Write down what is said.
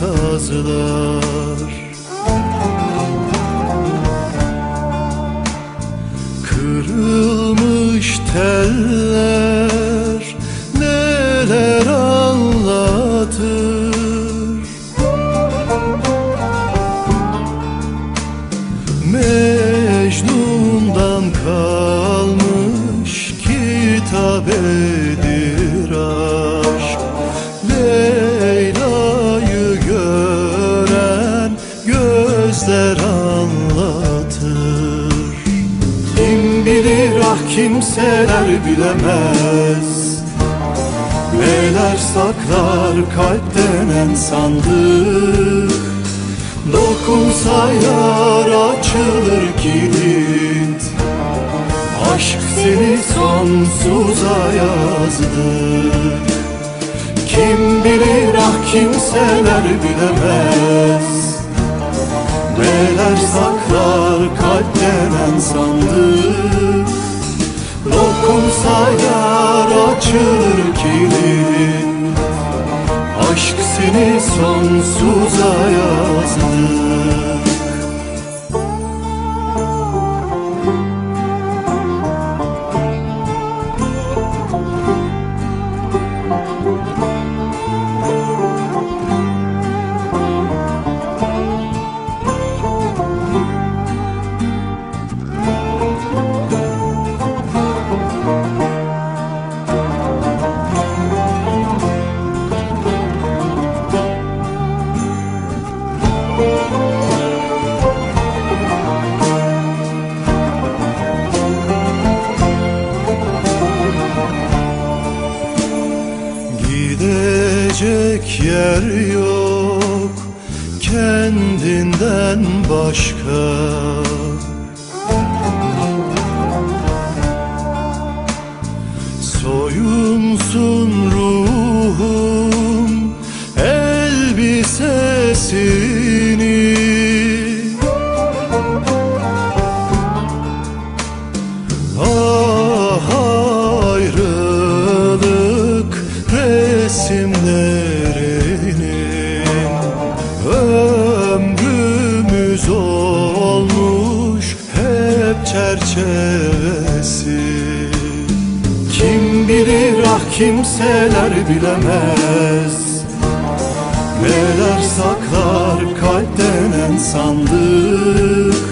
sazlar. Kırılmış teller neler anlatır? Mecnun'dan gözler anlatır Kim bilir ah kimseler bilemez. Neler saklar kalp denen sandık. Dokunsa yar açılır kilit. Aşk seni sonsuza yazdı. Kim bilir ah kimseler bilemez sandık Dokunsa yar açılır kilit Aşk seni sonsuza yazdı Gidecek yer yok kendinden başka. Soyunsun ruhum elbisesini resimlerinin Ömrümüz olmuş hep çerçevesi. Kim bilir ah kimseler bilemez. Neler saklar kalp denen sandık